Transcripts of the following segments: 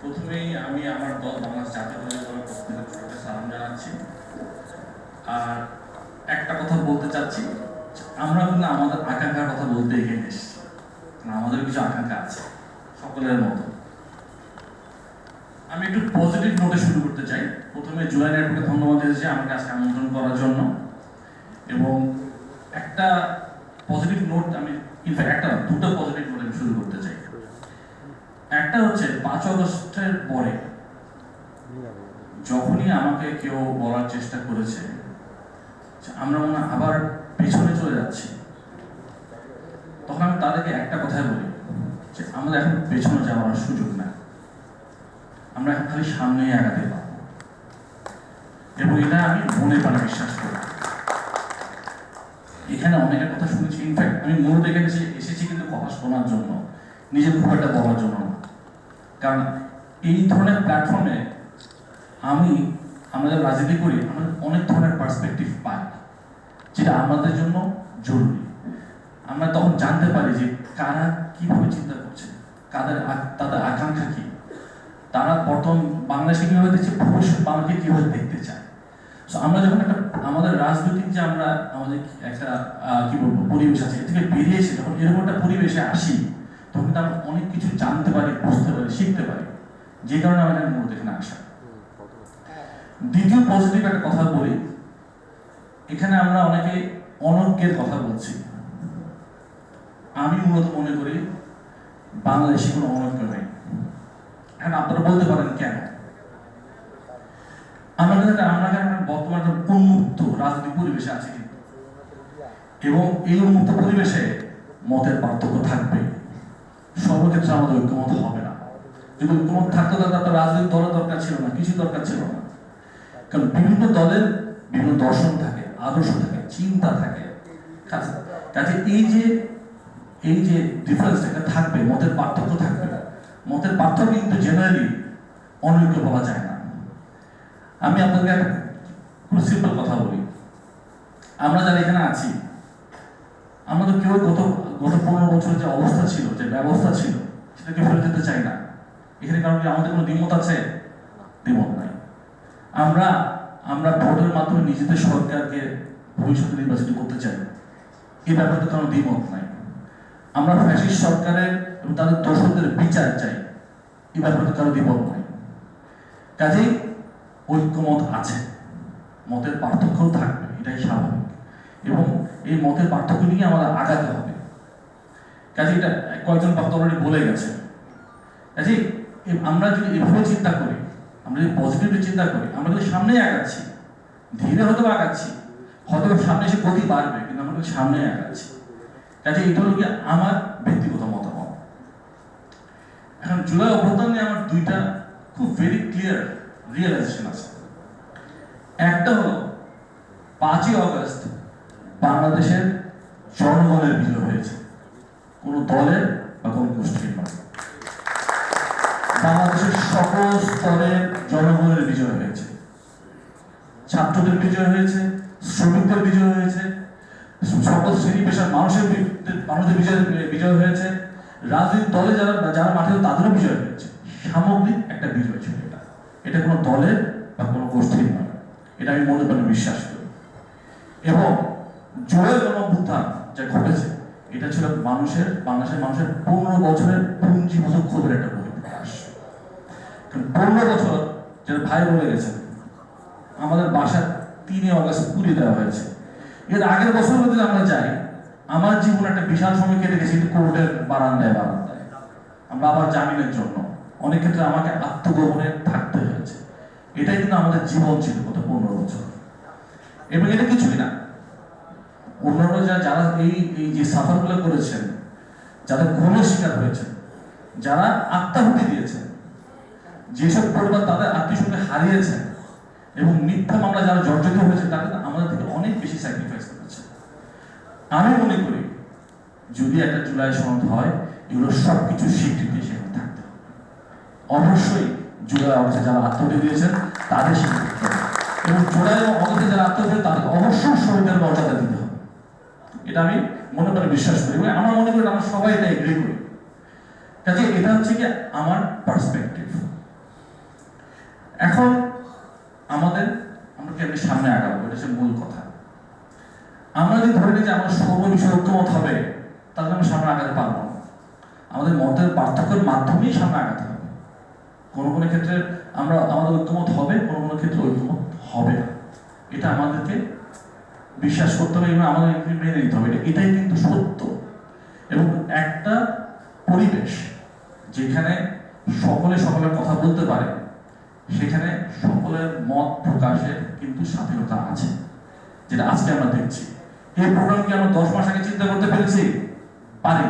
প্রথমেই আমি আমার দল বাংলাদেশ জাতীয় দলের পক্ষ থেকে সবাইকে সালাম জানাচ্ছি। আর একটা কথা বলতে চাচ্ছি আমরা কিন্তু আমাদের আকাঙ্ক্ষার কথা বলতে এগিয়ে এসেছি। আমাদের কিছু আকাঙ্ক্ষা আছে, সকলের মতো। আমি একটু পজিটিভ নোটে শুরু করতে চাই। প্রথমে জুলাই নেটওয়ার্কে ধন্যবাদ দিতে আমাকে আজকে আমন্ত্রণ করার জন্য। এবং একটা পজিটিভ নোট আমি ইনফ্যাক্ট একটা, দুটো পজিটিভ শুরু করতে চাই। একটা হচ্ছে পাঁচ আগস্টের পরে যখনই আমাকে কেউ বলার চেষ্টা করেছে আমরা মনে আবার পেছনে চলে যাচ্ছি, তখন আমি তাদেরকে একটা কথাই বলি, যে আমাদের এখন পেছনে যাওয়ার সুযোগ নাই। আমরা এখন খালি সামনেই আগাতে এবং এটা আমি মনে প্রাণে বিশ্বাস করি। এখানে অনেকের কথা শুনেছি ইনফ্যাক্ট আমি মূলত এখানে কথা শোনার জন্য, নিজের একটা বলার জন্য কারণ এই ধরনের প্ল্যাটফর্মে আমি, আমরা যারা রাজনীতি করি, আমরা অনেক ধরনের পার্সপেক্টিভ পাই, যেটা আমাদের জন্য জরুরি। আমরা তখন জানতে পারি যে কারা কীভাবে চিন্তা করছে, কাদের তাদের আকাঙ্ক্ষা কি। তারা বর্তমান বাংলাদেশে কীভাবে দেখছে, ভবিষ্যৎ বাংলাকে কীভাবে দেখতে চায়। So, আমরা যখন একটা, আমাদের রাজনৈতিক যে আমরা আমাদের একটা কি বলব, পরিবেশ আছে থেকে বেরিয়ে এসে যখন এরকম একটা পরিবেশে আসি, তখন কিন্তু আমরা অনেক কিছু জানতে পারি, বুঝতে পারি, শিখতে পারি। যে কারণে আমাদের মূলত এখানে আসা। দ্বিতীয় পজিটিভ একটা কথা বলি, এখানে আমরা অনেকে অনজ্ঞের কথা বলছি। আমি মূলত মনে করি, বাংলাদেশে কোনো অনজ্ঞ নেই। এখন আপনারা বলতে পারেন কেন? আমাদের আমরা কেন বর্তমানে একটা উন্মুক্ত রাজনৈতিক পরিবেশে আছি কিন্তু। এবং এই উন্মুক্ত পরিবেশে মতের পার্থক্য থাকবে। সর্বক্ষেত্রে আমাদের ঐক্যমত হবে না। যদি ঐক্যমত থাকতো, তাহলে আপনার রাজনৈতিক দলের দরকার ছিল না কিছু দরকার ছিল না। কারণ বিভিন্ন দলের বিভিন্ন দর্শন থাকে, আদর্শ থাকে, চিন্তা থাকে। কাজে কাজে এই যে এই যে ডিফারেন্স এটা থাকবে, মতের পার্থক্য থাকবে। মতের পার্থক্য কিন্তু জেনারেলি অনৈক্য বলা যায় না। আমি আপনাদের একটা খুব সিম্পল আমরা যারা এখানে আছি, আমাদের কেউ গত গত পনেরো বছরের যে অবস্থা ছিল, যে ব্যবস্থা ছিল, সেটাকে ফেলে যেতে চাই না। এখানে কারণ কি আমাদের কোনো দ্বিমত আছে? দ্বিমত নাই। আমরা আমরা ভোটের মাধ্যমে নিজেদের সরকারকে ভবিষ্যতে নির্বাচিত করতে চাই। এই ব্যাপারে তো কারণ দ্বিমত নাই। আমরা ফ্যাসিস্ট সরকারের এবং তাদের দোষদের বিচার চাই। এই ব্যাপারে তো কারও দ্বিমত নাই। কাজেই ঐক্যমত আছে। মতের পার্থক্য থাকবে, এটাই স্বাভাবিক। এবং এই মতের পার্থক্য নিয়ে আমাদের আগাতে হবে। কাজে এটা কয়েকজন বক্তা অলরেডি বলে গেছে। কাজে আমরা যদি এভাবে চিন্তা করি, আমরা যদি পজিটিভলি চিন্তা করি, আমরা কিন্তু সামনেই আগাচ্ছি, ধীরে হয়তো আগাচ্ছি, হয়তো সামনে এসে গতি বাড়বে, কিন্তু আমরা কিন্তু সামনে আগাচ্ছি কাজে এটা হলো কি আমার ব্যক্তিগত মতামত। এখন জুলাই অভ্যুত্থান নিয়ে আমার দুইটা খুব ভেরি ক্লিয়ার রিয়েলাইজেশন আছে। একটা হলো পাঁচই অগস্ট বাংলাদেশের জনগণের বিজয় হয়েছে। কোনো দলের বা কোনো গোষ্ঠীর নয়। বাংলাদেশের সকল স্তরের জনগণের বিজয় হয়েছে। ছাত্রদের বিজয় হয়েছে, শ্রমিকদের বিজয় হয়েছে, সকল শ্রেণি পেশার মানুষের মানুষদের বিজয় বিজয় হয়েছে। রাজনৈতিক দলে যারা যারা মাঠে তাদেরও বিজয় হয়েছে। সামগ্রিক একটা বিজয় ছিল এটা। এটা কোনো দলের বা কোনো গোষ্ঠীর নয়। এটা আমি মনে প্রাণে বিশ্বাস করি। এবং জোরের গণঅভ্যুত্থান যা ঘটেছে। এটা ছিল মানুষের, বাংলাদেশের মানুষের পনেরো বছরের পুঞ্জীভূত ক্ষোভের একটা বহিঃপ্রকাশ পনেরো বছর যেটা ভাই বলে গেছেন আমাদের বাসা তিনে অগস্ট পুড়িয়ে দেওয়া হয়েছে। এর আগের বছর যদি আমরা যাই, আমার জীবন একটা বিশাল সময় কেটে গেছে কোর্টের বারান্দায় বারান্দায়। আমরা আবার জামিনের জন্য। অনেক ক্ষেত্রে আমাকে আত্মগোপনে থাকতে হয়েছে। এটাই কিন্তু আমাদের জীবন ছিল গত পনেরো বছর। এবং এটা কিছুই না। অন্যান্য যা যারা এই এই যে সাফারগুলো করেছেন যারা খুনের শিকার হয়েছেন, যারা আত্মাহুতি দিয়েছেন, যেসব পরিবার তাদের আত্মীয় সঙ্গে হারিয়েছেন এবং মিথ্যা মামলা যারা জর্জরিত হয়েছে তারা আমাদের থেকে অনেক বেশি স্যাক্রিফাইস করেছে। আমি মনে করি, যদি একটা জুলাই সনদ হয়, এগুলো সব কিছু স্বীকৃতি সেখানে থাকতে অবশ্যই জুলাই অগস্টে যারা আত্মহত্যা দিয়েছেন, তাদের স্বীকৃতি। এবং জুলাই অগস্টে যারা আত্মহত্যা তাদের অবশ্যই শহীদের মর্যাদা দিতে হবে। এটা আমি মনে করে বিশ্বাস করি এবং আমার মনে করি আমরা সবাই এটা এগ্রি করি। কাজে এটা হচ্ছে কি আমার পার্সপেক্টিভ এখন আমাদের, আমরা কেমনি সামনে আগাবো? এটা হচ্ছে মূল কথা। আমরা যদি ধরে নিই যে আমরা সর্ব ঐক্যমত হবে, তাহলে আমরা সামনে আগাতে পারব না। আমাদের মতের পার্থক্যের মাধ্যমেই সামনে আগাতে হবে। কোনো কোনো ক্ষেত্রে আমরা, আমাদের ঐক্যমত হবে, কোনো কোনো ক্ষেত্রে ঐক্যমত হবে না। এটা আমাদেরকে বিশ্বাস করতে হবে এবং আমাদের মেনে নিতে হবে। এটা এটাই কিন্তু সত্য। এবং একটা পরিবেশ যেখানে সকলে সকলের কথা বলতে পারে, সেখানে সকলের মত প্রকাশের কিন্তু স্বাধীনতা আছে, যেটা আজকে আমরা দেখছি। এই প্রোগ্রাম কি আমরা দশ মাস আগে চিন্তা করতে পেরেছি? পারি।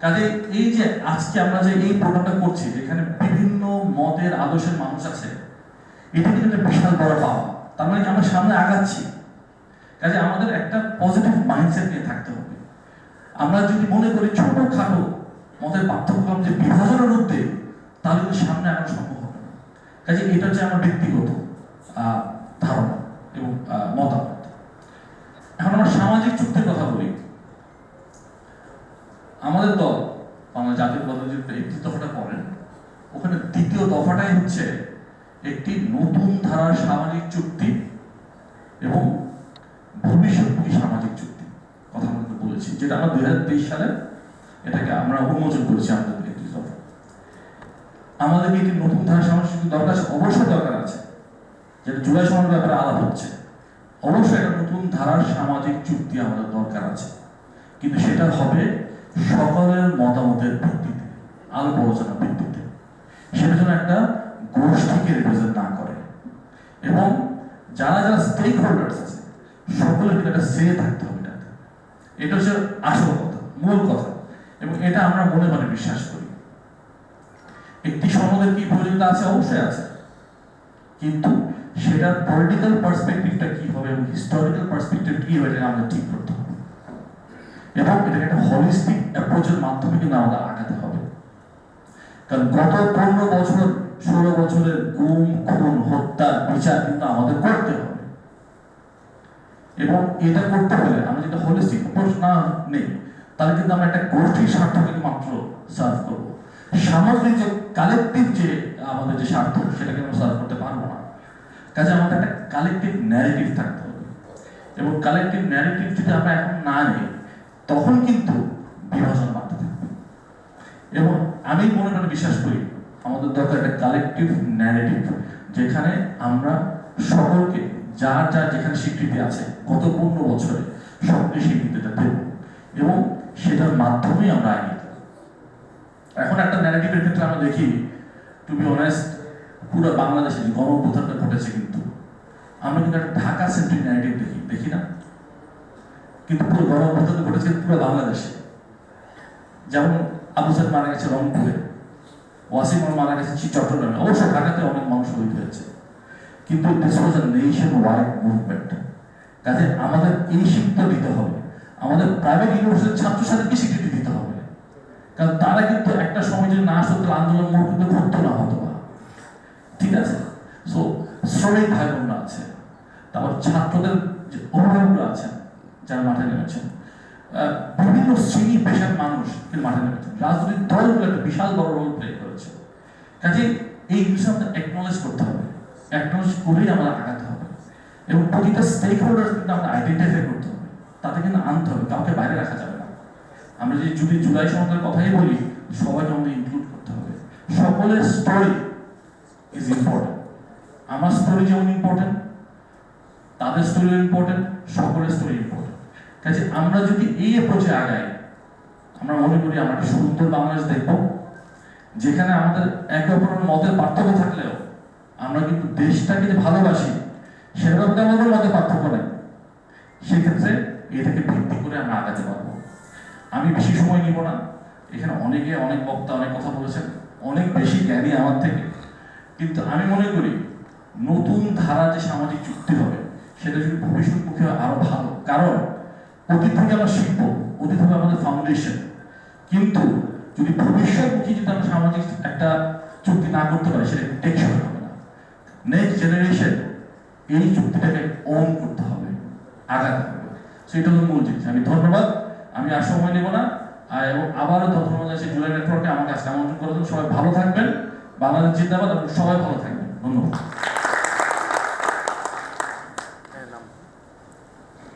কাজে এই যে আজকে আমরা যে এই প্রোগ্রামটা করছি, যেখানে বিভিন্ন মতের আদর্শের মানুষ আছে, এটা কিন্তু একটা বিশাল বড় পাওয়া। তার মানে আমরা সামনে আগাচ্ছি? কাজে আমাদের একটা পজিটিভ মাইন্ডসেট নিয়ে থাকতে হবে। আমরা যদি মনে করি ছোট খাটো মতের পার্থক্য যে বিভাজনের মধ্যে তাহলে কিন্তু সামনে আনা সম্ভব হবে কাজে এটা হচ্ছে আমার ব্যক্তিগত ধারণা এবং মতামত। এখন আমরা সামাজিক চুক্তির কথা বলি। আমাদের দল বাংলা জাতীয় দলের যে একটি দফাটা করেন, ওখানে দ্বিতীয় দফাটাই হচ্ছে একটি নতুন ধারার সামাজিক চুক্তি এবং ভবিষ্যৎমুখী সামাজিক চুক্তি। কথা আমরা বলেছি। যেটা আমরা দুই হাজার তেইশ সালে এটাকে আমরা উন্মোচন করেছি আমাদের আমাদেরকে একটি নতুন ধারার সামাজিক চুক্তি দরকার অবশ্যই দরকার আছে। যেটা জুলাই সমাজের ব্যাপারে আলাপ হচ্ছে। অবশ্যই একটা নতুন ধারার সামাজিক চুক্তি আমাদের দরকার আছে। কিন্তু সেটা হবে সকলের মতামতের ভিত্তিতে আলোক আলোচনার ভিত্তিতে। সেটা যেন একটা গোষ্ঠীকে রিপ্রেজেন্ট না করে। এবং যারা যারা স্টেক হোল্ডার্স আছে সকলের কিন্তু একটা সে থাকতে হবে এটাতে। এটা হচ্ছে আসল কথা, মূল কথা। এবং এটা আমরা মনে মনে বিশ্বাস করি। একটি সনদের কি প্রয়োজনীয়তা আছে? অবশ্যই আছে। কিন্তু সেটার পলিটিক্যাল পার্সপেক্টিভটা কি হবে এবং হিস্টোরিক্যাল পার্সপেক্টিভ কি হবে, এটা আমাদের ঠিক করতে হবে। এবং এটাকে একটা হলিস্টিক অ্যাপ্রোচের মাধ্যমে কিন্তু আমাদের আগাতে হবে। কারণ গত পনেরো বছর, ষোলো বছরের গুম, খুন হত্যার বিচার কিন্তু আমাদের করতে হবে। এবং এটা করতে হলে আমরা যদি হলিস্টিক অ্যাপ্রোচ না নেই। তাহলে কিন্তু আমরা একটা গোষ্ঠীর স্বার্থকে মাত্র সার্ভ করব। সামগ্রিক যে কালেকটিভ যে, আমাদের যে স্বার্থ, সেটাকে আমরা সার্ভ করতে পারব না। কাজে আমাদের একটা কালেকটিভ ন্যারেটিভ থাকতে হবে। এবং কালেকটিভ ন্যারেটিভ যদি আমরা এখন না নিই, তখন কিন্তু বিভাজন বাড়তে থাকবে। এবং আমি মনে মনে বিশ্বাস করি, আমাদের দরকার একটা কালেকটিভ ন্যারেটিভ যেখানে আমরা সকলকে যার যার যেখানে স্বীকৃতি আছে গত পনেরো বছরে সকলকে স্বীকৃতিটা দেব। এবং সেটার মাধ্যমেই আমরা যাব। এখন একটা ন্যারেটিভের ক্ষেত্রে আমরা দেখি টু বি অনেস্ট পুরো বাংলাদেশে যে গণ ঘটেছে কিন্তু, আমরা কিন্তু একটা ঢাকা সেন্ট্রিক ন্যারেটিভ দেখি দেখি না? কিন্তু পুরো গণ ঘটেছে পুরো বাংলাদেশে। যেমন আবু সাদ মারা গেছে রংপুরে, ওয়াসিম মারা গেছে চট্টগ্রামে, অবশ্য ঢাকাতে অনেক মানুষ হয়েছে। কিন্তু this was a nation wide movement কাজে আমাদের এই শিক্ষা দিতে হবে। আমাদের প্রাইভেট ইউনিভার্সিটির ছাত্রছাত্রীকে স্বীকৃতি দিতে হবে। কারণ তারা কিন্তু একটা সময় যদি না আসতো আন্দোলন মোড় কিন্তু ঘুরতো না হতো। না ঠিক আছে? সো শ্রমিক ভাই বোনরা আছে, তারপর ছাত্রদের যে অভিভাবকরা আছেন, যারা মাঠে নেমেছেন বিভিন্ন শ্রেণি পেশার মানুষ মাঠে নেমেছেন। রাজনৈতিক দলগুলো একটা বিশাল বড় রোল প্লে করেছে। কাজে এই জিনিস আমাদের করতে হবে। একনলেজ করেই আমাদের আগাতে হবে। এবং প্রতিটা স্টেক হোল্ডার কিন্তু আমরা আইডেন্টিফাই করতে হবে। তাতে কিন্তু আনতে হবে, কাউকে বাইরে রাখা যাবে না। আমরা যদি যদি জুলাই সমাজের কথাই বলি, সবাইকে আমাদের ইনক্লুড করতে হবে। সকলের স্টোরি ইজ ইম্পর্টেন্ট আমার স্টোরি যেমন ইম্পর্টেন্ট তাদের স্টোরি ইম্পর্টেন্ট সকলের স্টোরি ইম্পর্টেন্ট কাজে আমরা যদি এই অ্যাপ্রোচে আগাই, আমরা মনে করি আমরা একটা সুন্দর বাংলাদেশ দেখব, যেখানে আমাদের একে অপরের মতের পার্থক্য থাকলেও আমরা কিন্তু দেশটাকে যে ভালোবাসি, সেটার মধ্যে আমাদের মধ্যে পার্থক্য নেই। সেক্ষেত্রে এটাকে ভিত্তি করে আমরা আগাতে পারব। আমি বেশি সময় নিব না। এখানে অনেকে অনেক বক্তা অনেক কথা বলেছেন। অনেক বেশি জ্ঞানী আমার থেকে। কিন্তু আমি মনে করি, নতুন ধারা যে সামাজিক চুক্তি হবে, সেটা যদি ভবিষ্যৎমুখী হয় আরও ভালো। কারণ, অতীত থেকে আমরা শিখব, অতীত হবে আমাদের ফাউন্ডেশন কিন্তু যদি ভবিষ্যৎমুখী যদি আমরা সামাজিক একটা চুক্তি না করতে পারি, সেটা টেকসই হবে নেক্সট জেনারেশন এই চুক্তিটাকে ওন করতে হবে, আগাতে হবে। সেটা হলো মূল জিনিস। আমি ধন্যবাদ। আমি আর সময় নেব না। এবং আবারও ধন্যবাদ আছে জুলাই নেটওয়ার্কে আমাকে আজকে আমন্ত্রণ করার জন্য। সবাই ভালো থাকবেন। বাংলাদেশ জিন্দাবাদ এবং সবাই ভালো থাকবেন। ধন্যবাদ।